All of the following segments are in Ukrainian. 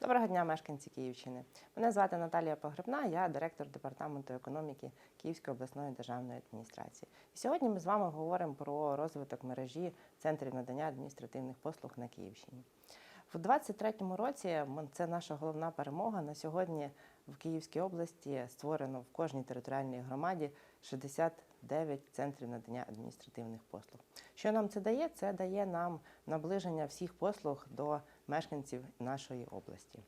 Доброго дня, мешканці Київщини. Мене звати Наталія Погребна, я директор департаменту економіки Київської обласної державної адміністрації. І сьогодні ми з вами говоримо про розвиток мережі центрів надання адміністративних послуг на Київщині. У 2023 році це наша головна перемога. На сьогодні в Київській області створено в кожній територіальній громаді 69 центрів надання адміністративних послуг. Що нам це дає? Це дає нам наближення всіх послуг до мешканців нашої області.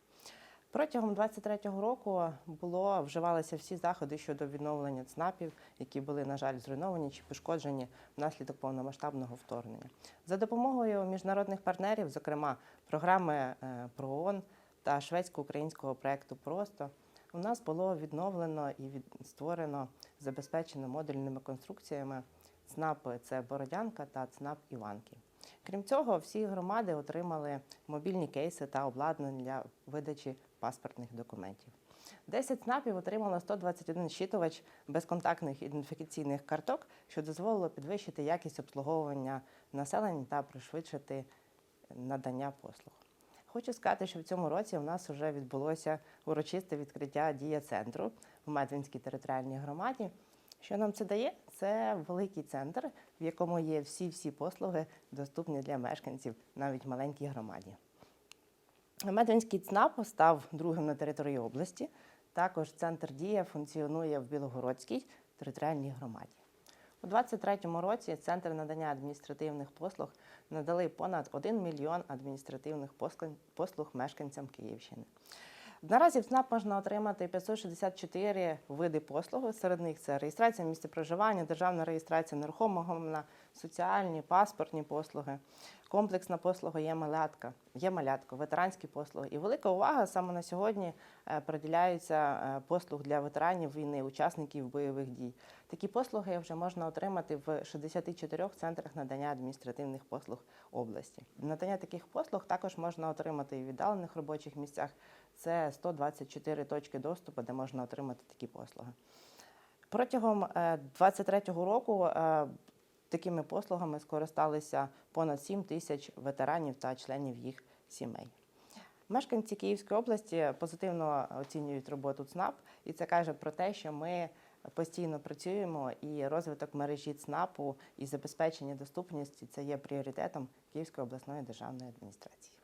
Протягом 2023 року було вживалися всі заходи щодо відновлення ЦНАПів, які були, на жаль, зруйновані чи пошкоджені внаслідок повномасштабного вторгнення. За допомогою міжнародних партнерів, зокрема програми е, ПРООН та шведсько-українського проекту Просто у нас було відновлено і від... створено забезпечено модульними конструкціями ЦНАПи це Бородянка та ЦНАП Іванки. Крім цього, всі громади отримали мобільні кейси та обладнання для видачі паспортних документів. 10 ЦНАПів отримало 121 щитувач безконтактних ідентифікаційних карток, що дозволило підвищити якість обслуговування населення та пришвидшити надання послуг. Хочу сказати, що в цьому році у нас вже відбулося урочисте відкриття дія центру в Медвинській територіальній громаді. Що нам це дає? Це великий центр, в якому є всі-всі послуги, доступні для мешканців навіть маленькій громаді. Медвинський ЦНАП став другим на території області. Також центр дія функціонує в Білогородській територіальній громаді. У 2023 році центр надання адміністративних послуг надали понад 1 мільйон адміністративних послуг мешканцям Київщини. Наразі в ЦНАП можна отримати 564 види послуг. Серед них це реєстрація місця проживання, державна реєстрація нерухомого соціальні, паспортні послуги, комплексна послуга є малятка, є малятко, ветеранські послуги. І велика увага саме на сьогодні е, приділяється е, послуг для ветеранів війни, учасників бойових дій. Такі послуги вже можна отримати в 64 центрах надання адміністративних послуг області. Надання таких послуг також можна отримати і в віддалених робочих місцях. Це 124 точки доступу, де можна отримати такі послуги. Протягом 2023 року е, такими послугами скористалися понад 7 тисяч ветеранів та членів їх сімей. Мешканці Київської області позитивно оцінюють роботу ЦНАП, і це каже про те, що ми постійно працюємо, і розвиток мережі ЦНАПу і забезпечення доступності це є пріоритетом Київської обласної державної адміністрації.